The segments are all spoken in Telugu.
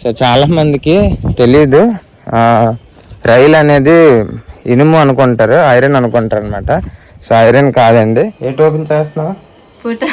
సో చాలా మందికి తెలీదు. రైలు అనేది ఇనుము అనుకుంటారు ఐరన్ అనుకుంటారు అనమాట సో ఐరన్ కాదండి. ఏంటి ఓపెన్ చేస్తున్నావు? ఫోటో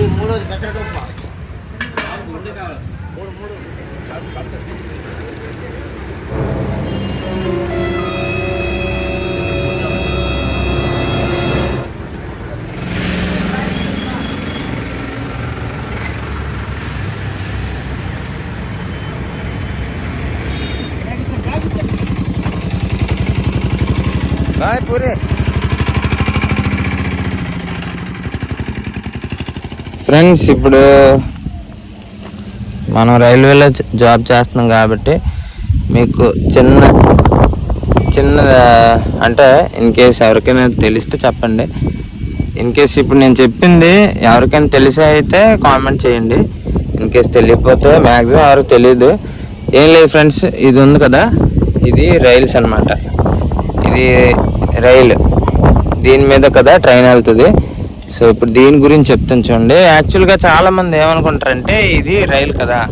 ఎవరిది మా నాన్నది ఓపెన్ చేయి బాయ్ పూరి ఫ్రెండ్స్ ఇప్పుడు మనం రైల్వేలో జాబ్ చేస్తున్నాం కాబట్టి మీకు చిన్న చిన్న అంటే ఇన్ కేస్ ఎవరికైనా తెలిస్తే చెప్పండి. ఇన్ కేస్ ఇప్పుడు నేను చెప్పింది ఎవరికైనా తెలిసి అయితే కామెంట్ చేయండి. ఇన్ కేస్ తెలియకపోతే మ్యాక్సిమం ఎవరికి తెలియదు ఏం లేదు ఫ్రెండ్స్ ఇది ఉంది కదా ఇది రైల్స్ అన్నమాట. ఇది రైలు. దీని మీద కదా ట్రైన్ వెళ్తుంది. సో ఇప్పుడు దీని గురించి చెప్తాను చూడండి. యాక్చువల్గా చాలామంది ఏమనుకుంటారంటే ఇది రైలు కదా.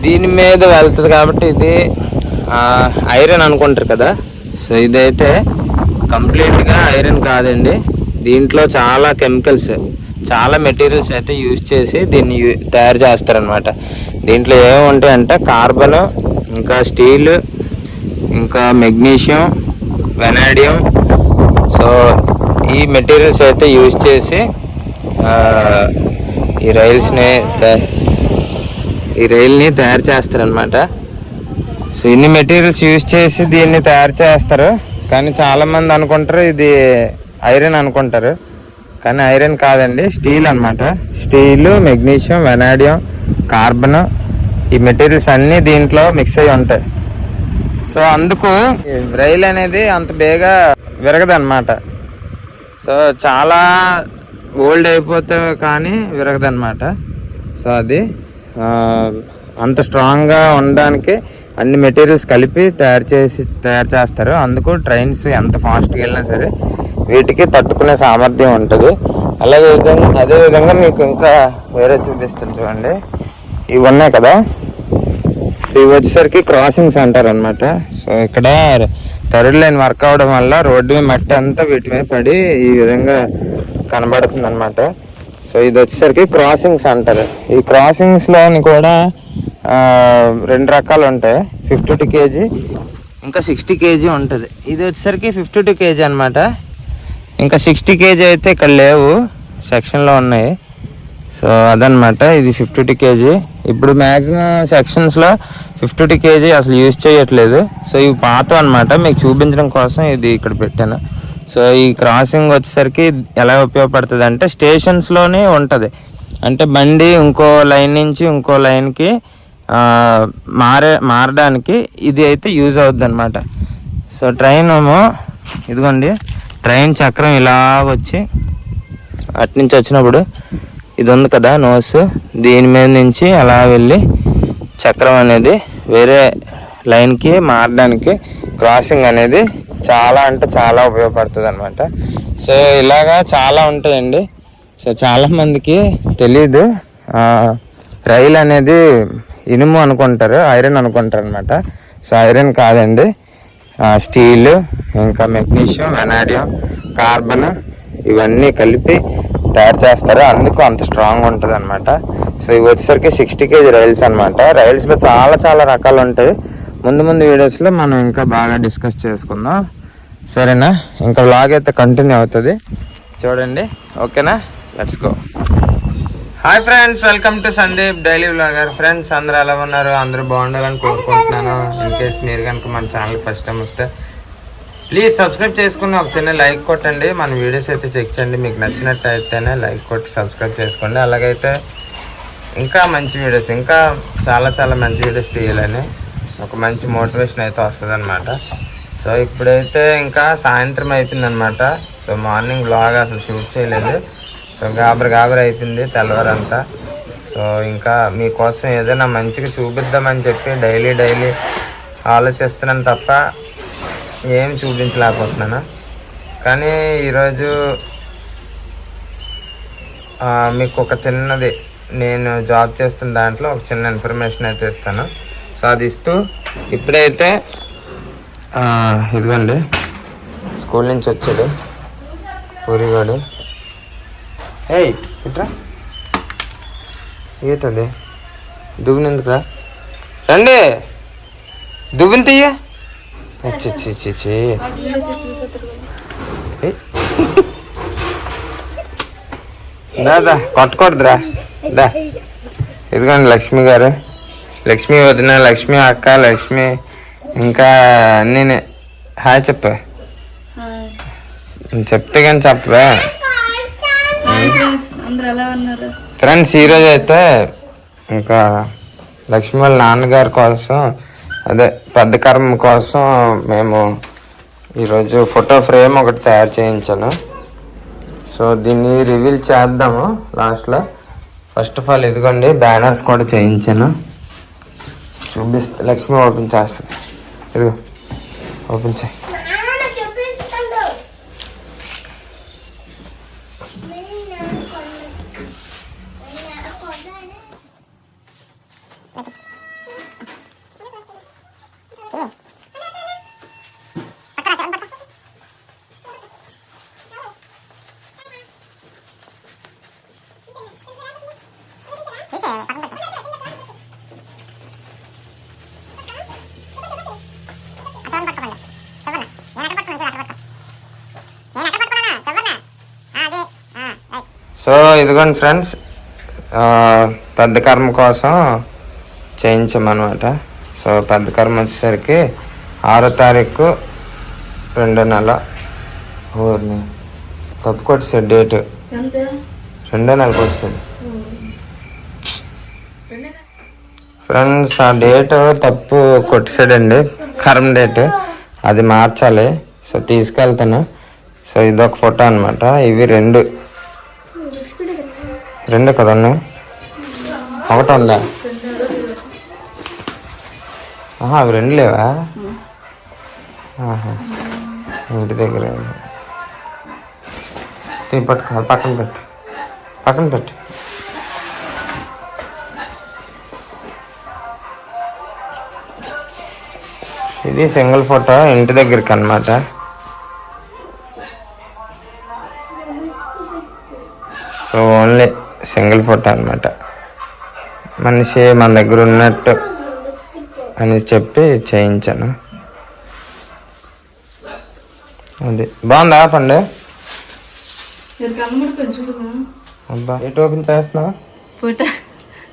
దీని మీద వెళ్తుంది కాబట్టి ఇది ఐరన్ అనుకుంటారు కదా. సో ఇదైతే కంప్లీట్గా ఐరన్ కాదండి. దీంట్లో చాలా కెమికల్స్ చాలా మెటీరియల్స్ అయితే యూజ్ చేసి దీన్ని యూ- తయారు చేస్తారనమాట దీంట్లో ఏముంటాయంటే కార్బన్ ఇంకా స్టీల్ ఇంకా మెగ్నీషియం వెనాడియం. సో ఈ మెటీరియల్స్ అయితే యూజ్ చేసి ఈ రైల్స్ని ఈ రైల్ని తయారు చేస్తారనమాట సో ఇన్ని మెటీరియల్స్ యూజ్ చేసి దీన్ని తయారు చేస్తారు. కానీ చాలామంది అనుకుంటారు ఇది ఐరన్ అనుకుంటారు. కానీ ఐరన్ కాదండి స్టీల్ అనమాట స్టీల్ మెగ్నీషియం వెనాడియం కార్బన్ ఈ మెటీరియల్స్ అన్నీ దీంట్లో మిక్స్ అయి ఉంటాయి. సో అందుకు రైల్ అనేది అంత బేగా విరగదన్నమాట. సో చాలా ఓల్డ్ అయిపోతే కానీ విరగదనమాట సో అది అంత స్ట్రాంగ్గా ఉండడానికి అన్ని మెటీరియల్స్ కలిపి తయారు చేసి తయారు చేస్తారు. అందుకు ట్రైన్స్ ఎంత ఫాస్ట్గా వెళ్ళినా సరే వీటికి తట్టుకునే సామర్థ్యం ఉంటుంది. అలాగే విధంగా అదే విధంగా మీకు ఇంకా వేరే చూపిస్తాను చూడండి. ఇవి ఉన్నాయి కదా? సో ఇవి వచ్చేసరికి క్రాసింగ్స్ అంటారు అనమాట సో ఇక్కడ థర్డ్ లైన్ వర్క్ అవడం వల్ల రోడ్డు మీద మట్టి అంతా వీటి మీద పడి ఈ విధంగా కనబడుతుంది అనమాట సో ఇది వచ్చేసరికి క్రాసింగ్స్ అంటారు. ఈ క్రాసింగ్స్లోని కూడా రెండు రకాలు ఉంటాయి. ఫిఫ్టీ టూ కేజీ ఇంకా సిక్స్టీ కేజీ ఉంటుంది. ఇది వచ్చేసరికి ఫిఫ్టీ టూ కేజీ అనమాట ఇంకా సిక్స్టీ కేజీ అయితే ఇక్కడ లేవు. సెక్షన్లో ఉన్నాయి. సో అదనమాట ఇది ఫిఫ్టీ టూ కేజీ. ఇప్పుడు మ్యాక్సిమం సెక్షన్స్లో ఫిఫ్టీ టూ కేజీ అసలు యూజ్ చేయట్లేదు. సో ఇవి పాత అనమాట మీకు చూపించడం కోసం ఇది ఇక్కడ పెట్టాను. సో ఈ క్రాసింగ్ వచ్చేసరికి ఎలా ఉపయోగపడుతుంది అంటే స్టేషన్స్లోనే ఉంటుంది. అంటే బండి ఇంకో లైన్ నుంచి ఇంకో లైన్కి మారే మారడానికి ఇది అయితే యూజ్ అవుద్ది అనమాట సో ట్రైన్ ఏమో ఇదిగోండి ట్రైన్ చక్రం ఇలా వచ్చి అటు నుంచి వచ్చినప్పుడు ఇది ఉంది కదా నోస్. దీని మీద నుంచి అలా వెళ్ళి చక్రం అనేది వేరే లైన్కి మారడానికి క్రాసింగ్ అనేది చాలా అంటే చాలా ఉపయోగపడుతుంది అనమాట సో ఇలాగా చాలా ఉంటాయండి. సో చాలా మందికి తెలీదు. రైలు అనేది ఇనుము అనుకుంటారు ఐరన్ అనుకుంటారు అనమాట సో ఐరన్ కాదండి. స్టీల్ ఇంకా మెగ్నీషియం వెనాడియం కార్బన్ ఇవన్నీ కలిపి తయారు చేస్తారు అందుకు అంత స్ట్రాంగ్ ఉంటుంది అనమాట సో ఇవి వచ్చేసరికి సిక్స్టీ కేజీ రైల్స్ అనమాట రైల్స్లో చాలా చాలా రకాలు ఉంటాయి. ముందు ముందు వీడియోస్లో మనం ఇంకా బాగా డిస్కస్ చేసుకుందాం. సరేనా? ఇంకా బ్లాగ్ అయితే కంటిన్యూ అవుతుంది. చూడండి. ఓకేనా? Let's go hi friends welcome to Sandeep daily blogger friends అందరూ ఎలా ఉన్నారు? అందరూ బాగుండాలని కోరుకుంటున్నాను. ఇన్ కేస్ మీరు కనుక మన ఛానల్ ఫస్ట్ టైం వస్తే ప్లీజ్ సబ్స్క్రైబ్ చేసుకుని ఒక చిన్న లైక్ కొట్టండి. మన వీడియోస్ అయితే చెక్ చేయండి. మీకు నచ్చినట్టు అయితేనే లైక్ కొట్టి సబ్స్క్రైబ్ చేసుకోండి. అలాగైతే ఇంకా మంచి వీడియోస్ ఇంకా చాలా చాలా మంచి వీడియోస్ తీయాలని ఒక మంచి మోటివేషన్ అయితే వస్తుంది సో ఇప్పుడైతే ఇంకా సాయంత్రం అయిపోయిందనమాట సో మార్నింగ్ బ్లాగ్ అసలు షూట్ చేయలేదు. సో గాబర్ గాబర్ అయిపోయింది తెల్లవారంతా. సో ఇంకా మీకోసం ఏదైనా మంచిగా చూపిద్దామని చెప్పి డైలీ డైలీ ఆలోచిస్తున్నాను తప్ప ఏం చూపించలేకపోతున్నాను. కానీ ఈరోజు మీకు ఒక చిన్నది నేను జాబ్ చేస్తున్న దాంట్లో ఒక చిన్న ఇన్ఫర్మేషన్ అయితే ఇస్తాను. సో అది ఇస్తూ ఇప్పుడైతే ఇదిగోండి. స్కూల్ నుంచి వచ్చాడు. పూరిగాడు ఏయ్ ఇట్రా. ఏంటది? దువ్వునందుకురా. రండి. దువ్వుని తీయ దాదా కొట్టకూడదురా దా ఇదిగోండి లక్ష్మి గారు లక్ష్మి వదిన లక్ష్మి అక్క లక్ష్మి ఇంకా నేనే హాయ్ చెప్పు చెప్తే కానీ చెప్పవే ఫ్రెండ్స్ ఈరోజు అయితే ఇంకా లక్ష్మి వాళ్ళ నాన్నగారి కోసం అదే పెద్ద కర్మ కోసం మేము ఈరోజు ఫోటో ఫ్రేమ్ ఒకటి తయారు చేయించాను. సో దీన్ని రివీల్ చేద్దాము లాస్ట్లో. ఫస్ట్ ఆఫ్ ఆల్ ఇదిగోండి బ్యానర్స్ కూడా చేయించాను. చూపిస్తే లక్ష్మి ఓపెన్ చేస్తుంది ఇదిగో ఓపెన్ చేయి. సో ఇదిగోండి ఫ్రెండ్స్ పెద్ద కర్మ కోసం చేయించామన్నమాట. సో పెద్ద కర్మ వచ్చేసరికి ఆరో తారీఖు రెండో నెల ఊరిని. తప్పు కొట్టేసాడు డేటు రెండో నెలకు వస్తుంది ఫ్రెండ్స్ ఆ డేట్ తప్పు కొట్టేసాడండి. కర్మ డేట్. అది మార్చాలి. సో తీసుకెళ్తాను. సో ఇదొక ఫోటో అనమాట ఇవి రెండు. రెండు కదా ఉన్నాయి ఒకటి ఉందా? ఆహా, అవి రెండు లేవా? ఇంటి దగ్గర పట్టుకో పక్కన పెట్టు. పక్కన పెట్టు. ఇది సింగిల్ ఫోటో ఇంటి దగ్గరికి అన్నమాట. సో ఓన్లీ సింగిల్ ఫోటో అన్నమాట. మనిషి మన దగ్గర ఉన్నట్టు అని చెప్పి చేయించాను. అది. బాగుందా పండు? అబ్బా. ఎటు ఓపెన్ చేస్తున్నావా?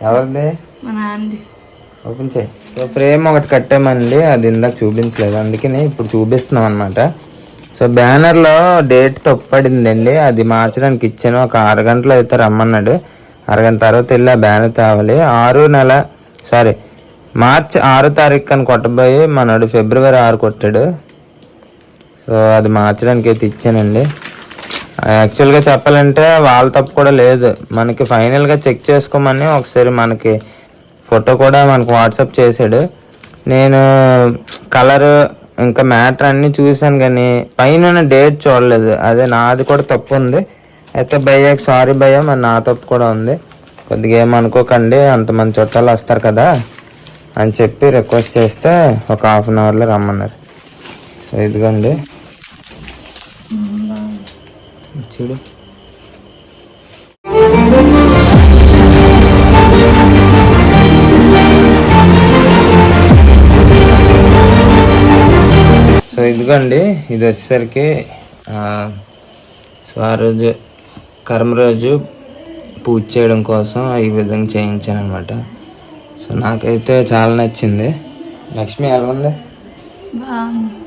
ఎవరిది? ఓపెన్ చేయి. సో ఫ్రేమ్ ఒకటి కట్టామండి. అది ఇందాక చూపించలేదు. అందుకని ఇప్పుడు చూపిస్తున్నాం అనమాట సో బ్యానర్లో డేట్ తప్పడిందండి. అది మార్చడానికి ఇచ్చాను. ఒక ఆరు గంటలు అయితే రమ్మన్నాడు. అరగంట తర్వాత వెళ్ళి ఆ బ్యానర్ తేవాలి. ఆరు నెల సారీ మార్చ్ ఆరో తారీఖు అని కొట్టబోయి మనోడు ఫిబ్రవరి ఆరు కొట్టాడు. సో అది మార్చడానికి అయితే ఇచ్చానండి. యాక్చువల్గా చెప్పాలంటే వాళ్ళ తప్పు కూడా లేదు. మనకి ఫైనల్గా చెక్ చేసుకోమని ఒకసారి మనకి ఫోటో కూడా మనకు వాట్సాప్ చేశాడు. నేను కలర్ ఇంకా మ్యాటర్ అన్నీ చూశాను కానీ పైన డేట్ చూడలేదు. అదే నాది కూడా తప్పు ఉంది. అయితే భయ్యకి సారీ భయ్య మరి నా తప్పు కూడా ఉంది. కొద్దిగా ఏమనుకోకండి అంతమంది చుట్టాలు వస్తారు కదా అని చెప్పి రిక్వెస్ట్ చేస్తే ఒక హాఫ్ అన్ అవర్లో రమ్మన్నారు. సో ఇదిగోండి. చూడు. సో ఇదిగోండి ఇది వచ్చేసరికి సో ఆ రోజు కర్మ రోజు పూజ చేయడం కోసం ఈ విధంగా చేయించాను అనమాట సో నాకైతే చాలా నచ్చింది. లక్ష్మి ఎలా ఉంది? బాగుంది.